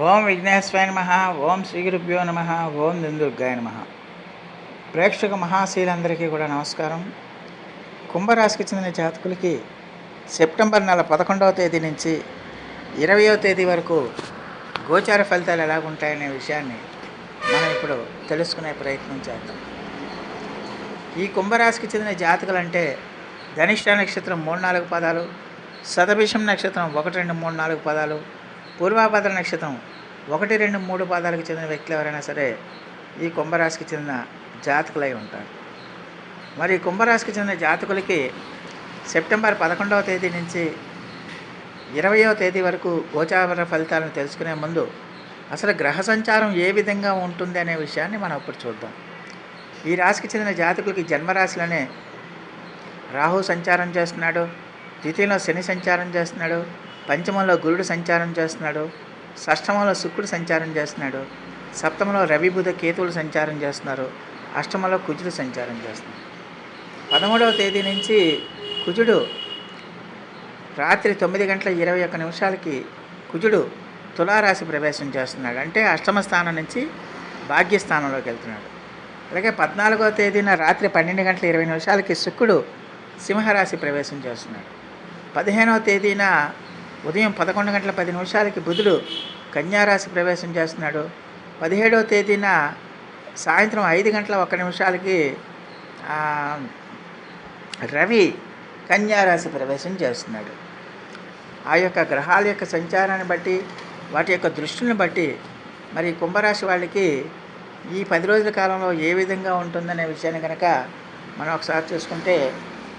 ఓం విఘ్నేశ్వరాయ నమ ఓం శ్రీ గురుభ్యో నమ ఓం దుర్గాయ నమ. ప్రేక్షక మహాశీలందరికీ కూడా నమస్కారం. కుంభరాశికి చెందిన జాతకులకి సెప్టెంబర్ నెల పదకొండవ తేదీ నుంచి ఇరవయో తేదీ వరకు గోచార ఫలితాలు ఎలాగుంటాయనే విషయాన్ని మనం ఇప్పుడు తెలుసుకునే ప్రయత్నం చేద్దాం. ఈ కుంభరాశికి చెందిన జాతకులు అంటే ధనిష్ట నక్షత్రం మూడు నాలుగు పదాలు శతభిషం నక్షత్రం ఒకటి రెండు మూడు నాలుగు పదాలు పూర్వాభద్ర నక్షత్రం. ఒకటి రెండు మూడు పాదాలకు చెందిన వ్యక్తులు ఎవరైనా సరే ఈ కుంభరాశికి చెందిన జాతకులై ఉంటారు. మరి కుంభరాశికి చెందిన జాతకులకి సెప్టెంబర్ పదకొండవ తేదీ నుంచి ఇరవయవ తేదీ వరకు గోచార ఫలితాలను తెలుసుకునే ముందు అసలు గ్రహ సంచారం ఏ విధంగా ఉంటుంది అనే విషయాన్ని మనం ఇప్పుడు చూద్దాం. ఈ రాశికి చెందిన జాతకులకి జన్మరాశిలోనే రాహు సంచారం చేస్తున్నాడు ద్వితీయంలో శని సంచారం చేస్తున్నాడు పంచమంలో గురుడు సంచారం చేస్తున్నాడు షష్టమంలో శుక్రుడు సంచారం చేస్తున్నాడు సప్తమంలో రవి బుధ కేతువులు సంచారం చేస్తున్నారు అష్టమంలో కుజుడు సంచారం చేస్తున్నారు పదమూడవ తేదీ నుంచి కుజుడు రాత్రి తొమ్మిది గంటల ఇరవై ఒక్క నిమిషాలకి కుజుడు తులారాశి ప్రవేశం చేస్తున్నాడు. అంటే అష్టమ స్థానం నుంచి భాగ్యస్థానంలోకి వెళ్తున్నాడు. అలాగే పద్నాలుగవ తేదీన రాత్రి పన్నెండు గంటల ఇరవై నిమిషాలకి శుక్రుడు సింహరాశి ప్రవేశం చేస్తున్నాడు. పదిహేనవ తేదీన ఉదయం పదకొండు గంటల పది నిమిషాలకి బుధుడు కన్యారాశి ప్రవేశం చేస్తున్నాడు. పదిహేడవ తేదీన సాయంత్రం ఐదు గంటల ఒక్క నిమిషాలకి రవి కన్యారాశి ప్రవేశం చేస్తున్నాడు. ఆ యొక్క గ్రహాల యొక్క సంచారాన్ని బట్టి వాటి యొక్క దృష్టిని బట్టి మరి కుంభరాశి వాళ్ళకి ఈ పది రోజుల కాలంలో ఏ విధంగా ఉంటుందనే విషయాన్ని కనుక మనం ఒకసారి చూసుకుంటే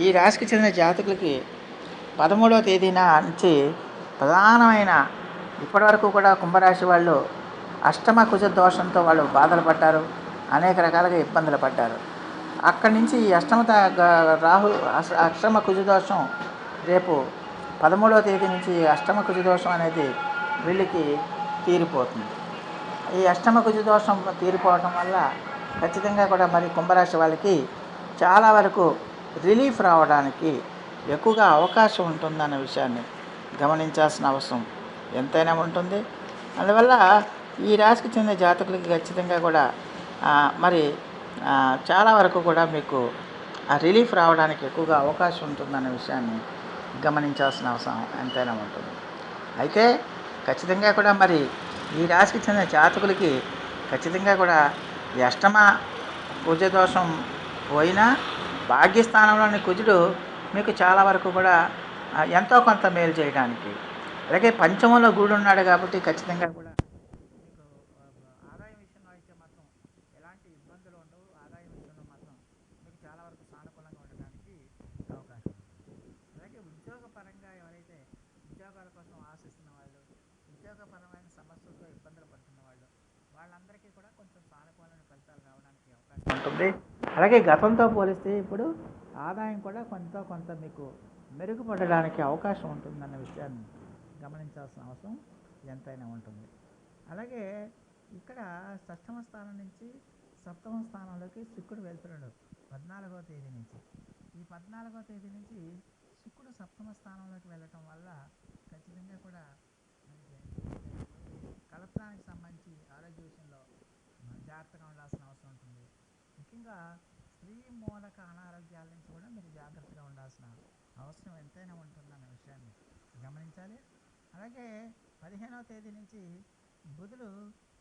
ఈ రాశికి చెందిన జాతకులకి పదమూడవ తేదీన నుంచి ప్రధానమైన ఇప్పటివరకు కూడా కుంభరాశి వాళ్ళు అష్టమ కుజ దోషంతో వాళ్ళు బాధలు పడ్డారు అనేక రకాలుగా ఇబ్బందులు పడ్డారు. అక్కడి నుంచి ఈ అష్టమ త- రాహు అష్టమ కుజ దోషం రేపు పదమూడవ తేదీ నుంచి ఈ అష్టమ కుజ దోషం అనేది వీళ్ళకి తీరిపోతుంది. ఈ అష్టమ కుజ దోషం తీరిపోవటం వల్ల ఖచ్చితంగా కూడా మరి కుంభరాశి వాళ్ళకి చాలా వరకు రిలీఫ్ రావడానికి ఎక్కువగా అవకాశం ఉంటుందన్న విషయాన్ని గమనించాల్సిన అవసరం. ఎంతైనా ఉంటుంది. అందువల్ల ఈ రాశికి చెందిన జాతకులకి ఖచ్చితంగా కూడా మరి చాలా వరకు కూడా మీకు రిలీఫ్ రావడానికి ఎక్కువగా అవకాశం ఉంటుందనే విషయాన్ని గమనించాల్సిన అవసరం ఎంతైనా ఉంటుంది. అయితే ఖచ్చితంగా కూడా మరి ఈ రాశికి చెందిన జాతకులకి ఖచ్చితంగా కూడా అష్టమ పూజ కుజదోషం పోయినా భాగ్యస్థానంలోని కుజుడు మీకు చాలా వరకు కూడా ఎంతో కొంత మేలు చేయడానికి. అలాగే పంచమంలో గురుడు ఉన్నాడు కాబట్టి ఖచ్చితంగా కూడా మీకు ఆదాయం విషయంలో అయితే మాత్రం ఎలాంటి ఇబ్బందులు ఉండవు. ఆదాయం విషయంలో మాత్రం మీకు చాలా వరకు సానుకూలంగా ఉండడానికి అవకాశం అలాగే ఉద్యోగపరంగా ఎవరైతే ఉద్యోగాల కోసం ఆశిస్తున్న వాళ్ళు ఉద్యోగపరమైన సమస్యలతో ఇబ్బందులు పడుతున్న వాళ్ళు వాళ్ళందరికీ కూడా కొంచెం సానుకూలమైన ఫలితాలు రావడానికి అవకాశం ఉంటుంది. అలాగే గతంతో పోలిస్తే ఇప్పుడు ఆదాయం కూడా కొంత కొంత మీకు మెరుగుపడడానికి అవకాశం ఉంటుందన్న విషయాన్ని గమనించాల్సిన అవసరం ఎంతైనా ఉంటుంది. అలాగే ఇక్కడ షష్టమ స్థానం నుంచి సప్తమ స్థానంలోకి శుక్రుడు వెళ్తున్నాడు పద్నాలుగవ తేదీ నుంచి. ఈ పద్నాలుగవ తేదీ నుంచి శుక్రుడు సప్తమ స్థానంలోకి వెళ్ళటం వల్ల ఖచ్చితంగా కూడా కలత్రానికి సంబంధించి ఆరోగ్య విషయంలో జాగ్రత్తగా ఉండాల్సిన అవసరం ఉంటుంది. ముఖ్యంగా స్త్రీ మూలక అనారోగ్యాల నుంచి కూడా మీరు జాగ్రత్తగా ఉండాల్సిన అవసరం ఎంతైనా ఉంటుందన్న విషయాన్ని గమనించాలి. అలాగే పదిహేనవ తేదీ నుంచి బుధుడు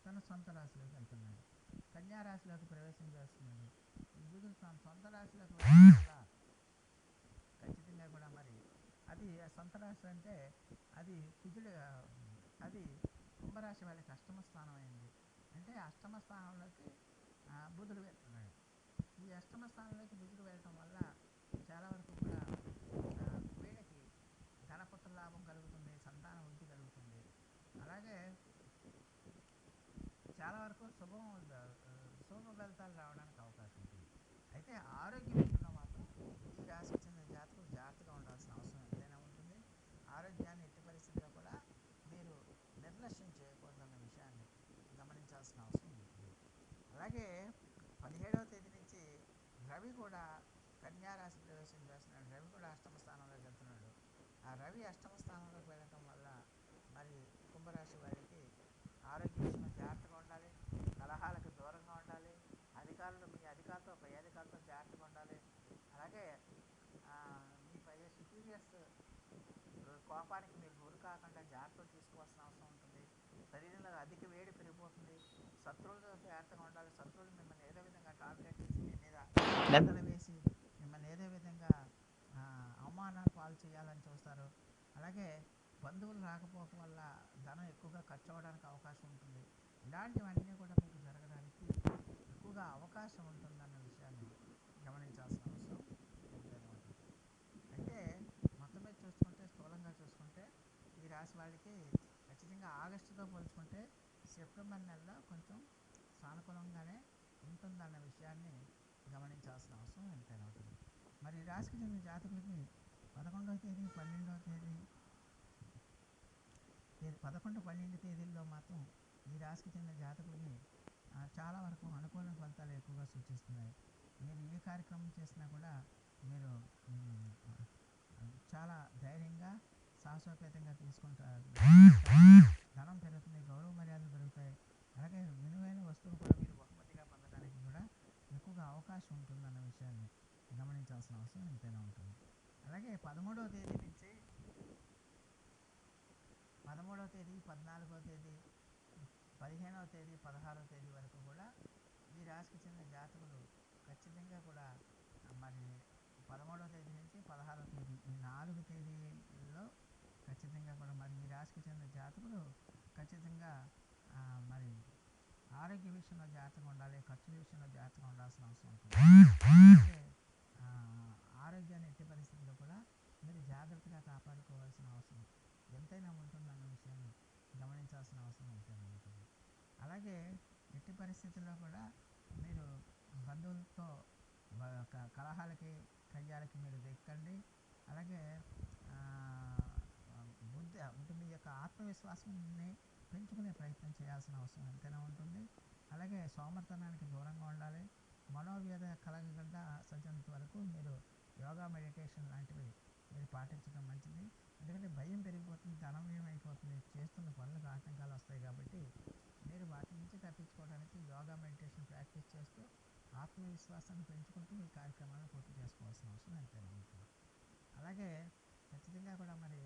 తన సొంత రాశిలోకి వెళ్తున్నాడు. కన్యా రాశిలోకి ప్రవేశం చేస్తున్నాడు. ఈ బుధుడు తన సొంత రాశిలోకి ఖచ్చితంగా కూడా మరి అది ఆ సొంత రాశి అంటే అది కుజుడు అది కుంభరాశి వాళ్ళకి అష్టమ స్థానం అయింది అంటే అష్టమ స్థానంలోకి బుధుడు వెళ్తున్నాడు. ఈ అష్టమ స్థానంలోకి బుధుడు వెళ్ళటం వల్ల చాలా వరకు కూడా ఆ, వీళ్ళకి ధనపుత్ర లాభం కలుగుతుంది సంతాన వృద్ధి కలుగుతుంది అలాగే చాలా వరకు శుభం శుభ ఫలితాలు రావడానికి అవకాశం ఉంటుంది. అయితే ఆరోగ్యం విషయంలో మాత్రం ఈ రాశికి చెందిన జాతకులు జాగ్రత్తగా ఉండాల్సిన అవసరం ఎంతైనా ఉంటుంది. ఆరోగ్యాన్ని ఎట్టి పరిస్థితిలో కూడా మీరు నిర్లక్ష్యం చేయకూడదన్న విషయాన్ని గమనించాల్సిన అవసరం ఉంటుంది. అలాగే పదిహేడవ తేదీ నుంచి రవి కూడా కన్యారాశి ప్రవేశం చేస్తున్నాడు. రవి కూడా అష్టమ స్థానంలోకి వెళ్తున్నాడు. ఆ రవి అష్టమ స్థానంలోకి వెళ్ళటం కోపానికి మీరు గురి కాకుండా జాగ్రత్తలు తీసుకోవాల్సిన అవసరం ఉంటుంది. శరీరంలో అధిక వేడి పెరిగిపోతుంది. శత్రువులతో జాగ్రత్తగా ఉండాలి. శత్రువులు మిమ్మల్ని ఏదో విధంగా టార్గెట్ చేసి మీ మీద నిందలు వేసి మిమ్మల్ని ఏదో విధంగా అవమానాలు పాలు చేయాలని చూస్తారు. అలాగే బంధువులు రాకపోవడం వల్ల ధనం ఎక్కువగా ఖర్చు అవ్వడానికి అవకాశం ఉంటుంది. ఇలాంటివన్నీ కూడా మీకు జరగడానికి ఎక్కువగా అవకాశం ఉంటుందన్న విషయం గమనించాల్సిన అవసరం ఎంతైనా ఉంటుంది అయితే మొత్తం మీద చూసుకుంటే స్థూలంగా చూసుకుంటే ఈ రాశి వాళ్ళకి ఖచ్చితంగా ఆగస్టుతో పోల్చుకుంటే సెప్టెంబర్ నెలలో కొంచెం సానుకూలంగానే ఉంటుందన్న విషయాన్ని గమనించాల్సిన అవసరం ఎంతైనా ఉంటుంది. మరి రాశికి చెందిన జాతకులకి పదకొండవ తేదీ పన్నెండవ తేదీ తేదీ పదకొండు పన్నెండు తేదీల్లో మాత్రం ఈ రాశికి చెందిన జాతకులకి చాలా వరకు అనుకూల ఫలితాలు ఎక్కువగా సూచిస్తున్నాయి. మీరు ఏ కార్యక్రమం చేసినా కూడా మీరు చాలా ధైర్యంగా సాహసోపేతంగా తీసుకుంటారు. ధనం పెరుగుతుంది గౌరవ మర్యాదలు పెరుగుతాయి. అలాగే విలువైన వస్తువులు కూడా మీరు బహుమతిగా పొందడానికి కూడా ఎక్కువగా అవకాశం ఉంటుందన్న విషయాన్ని గమనించాల్సిన అవసరం ఎంతైనా ఉంటుంది. అలాగే పదమూడవ తేదీ నుంచి పదమూడవ తేదీ పద్నాలుగవ తేదీ పదిహేనవ తేదీ పదహారవ తేదీ వరకు కూడా ఈ రాశికి చెందిన జాతకులు ఖచ్చితంగా కూడా మరి పదమూడవ తేదీ నుంచి పదహారవ తేదీ ఈ నాలుగు తేదీల్లో ఖచ్చితంగా కూడా మరి ఈ రాశికి చెందిన జాతకులు ఖచ్చితంగా మరి ఆరోగ్య విషయంలో జాగ్రత్తగా ఉండాలి ఖర్చుల విషయంలో జాగ్రత్తగా ఉండాల్సిన అవసరం ఉంటుంది. అలాగే ఆరోగ్యాన్ని ఎట్టి పరిస్థితుల్లో కూడా మీరు జాగ్రత్తగా కాపాడుకోవాల్సిన అవసరం ఎంతైనా ఉంటుందన్న విషయాన్ని గమనించాల్సిన అవసరం ఎంతైనా ఉంటుంది అలాగే ఎట్టి పరిస్థితుల్లో కూడా మీరు బంధువులతో కలహాలకి కయ్యాలకి మీరు దెక్కండి అలాగే ఆ, అంటే మీ యొక్క ఆత్మవిశ్వాసాన్ని పెంచుకునే ప్రయత్నం చేయాల్సిన అవసరం ఎంతైనా ఉంటుంది. అలాగే సోమర్తనానికి దూరంగా ఉండాలి. మనోవ్యధ కలగకుండా సజ్జనంత వరకు మీరు యోగా మెడిటేషన్ లాంటివి మీరు పాటించడం మంచిది. ఎందుకంటే భయం పెరిగిపోతుంది ధనం అయిపోతుంది చేస్తున్న పనులకు ఆటంకాలు వస్తాయి కాబట్టి మీరు వాటి నుంచి తప్పించుకోవడానికి యోగా మెడిటేషన్ ప్రాక్టీస్ చేస్తూ ఆత్మవిశ్వాసాన్ని పెంచుకుంటూ మీ కార్యక్రమాలను పూర్తి చేసుకోవాల్సిన అవసరం ఎంతైనా ఉంటుంది. అలాగే ఖచ్చితంగా కూడా మరి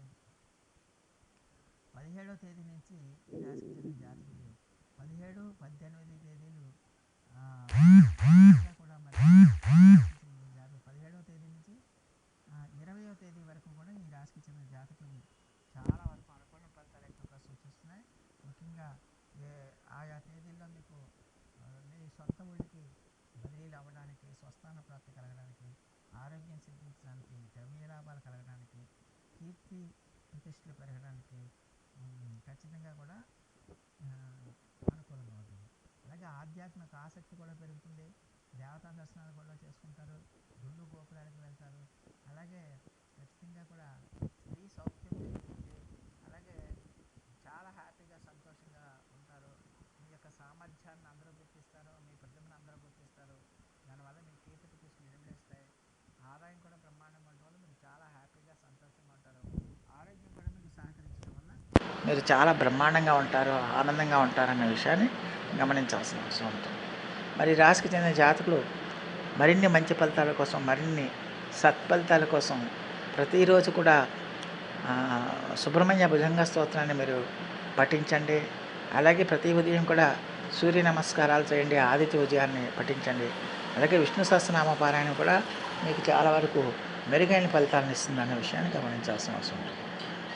పదిహేడో తేదీ నుంచి ఈ రాశికి చెందిన జాతకులు. పదిహేడు పద్దెనిమిది తేదీలు కూడా మరి జాతకు పదిహేడవ తేదీ నుంచి ఇరవయో తేదీ వరకు కూడా ఈ రాశికి చెందిన జాతకులు చాలా వరకు అనుకూల ఫలితాలు ఎక్కువగా సూచిస్తున్నాయి ముఖ్యంగా ఆయా తేదీల్లో మీకు మీ సొంత ఊరికి బదిలీలు అవ్వడానికి స్వస్థాన ప్రాప్తి కలగడానికి ఆరోగ్యం సిద్ధించడానికి ద్రవ్య లాభాలు కలగడానికి కీర్తి ప్రతిష్టలు పెరగడానికి ఖచ్చితంగా కూడా అనుకూలంగా ఉంటుంది అలాగే ఆధ్యాత్మిక ఆసక్తి కూడా పెరుగుతుంది. దేవతా దర్శనాలు కూడా చేసుకుంటారు. గుళ్ళు గోపురాలకు వెళ్తారు. అలాగే ఖచ్చితంగా కూడా స్త్రీ సౌఖ్యం పెరుగుతుంది. అలాగే చాలా హ్యాపీగా సంతోషంగా ఉంటారు. మీ యొక్క సామర్థ్యాన్ని అందరూ గుర్తిస్తారు. మీ ప్రతిభను అందరూ గుర్తిస్తారు. దానివల్ల మీ కీర్తి ప్రతిష్టలు నిర్మిస్తాయి ఆదాయం కూడా బ్రహ్మాండంగా ఉండడం వల్ల మీరు చాలా హ్యాపీగా సంతోషంగా ఉంటారు ఆరోగ్యం కూడా మీకు సహకరించడం వల్ల మీరు చాలా బ్రహ్మాండంగా ఉంటారు ఆనందంగా ఉంటారన్న విషయాన్ని గమనించాల్సిన అవసరం ఉంటుంది. మరి రాశికి చెందిన జాతకులు మరిన్ని మంచి ఫలితాల కోసం మరిన్ని సత్ఫలితాల కోసం ప్రతిరోజు కూడా సుబ్రహ్మణ్య భుజంగ స్తోత్రాన్ని మీరు పఠించండి. అలాగే ప్రతి ఉదయం కూడా సూర్య నమస్కారాలు చేయండి ఆదిత్య ఉదయాన్ని పఠించండి. అలాగే విష్ణు సహస్రనామ పారాయణ కూడా మీకు చాలా వరకు మెరుగైన ఫలితాలను ఇస్తుంది అన్న విషయాన్ని గమనించాల్సిన అవసరం ఉంది